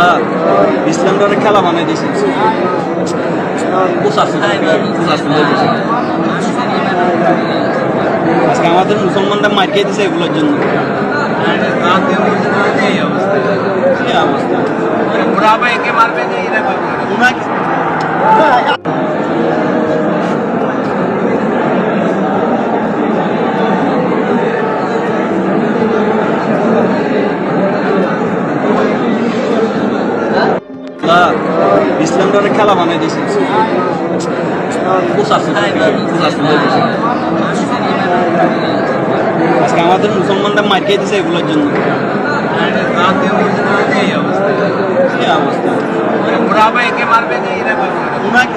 আল্লাহ ইসলামটা অনেক খেলা বানাই দিয়েছে আজকে আমাদের মুসলমানরা মার খেয়ে দিছে এগুলোর জন্য। অবস্থা। ওনাকে আল্লাহ ইসলামটা অনেক খেলা বানাই দিয়েছে। প্রশাসন প্রশাসন আজকে আমাদের মুসলমানরা খেয়ে দিছে এগুলোর জন্য। অবস্থা? ওনাকে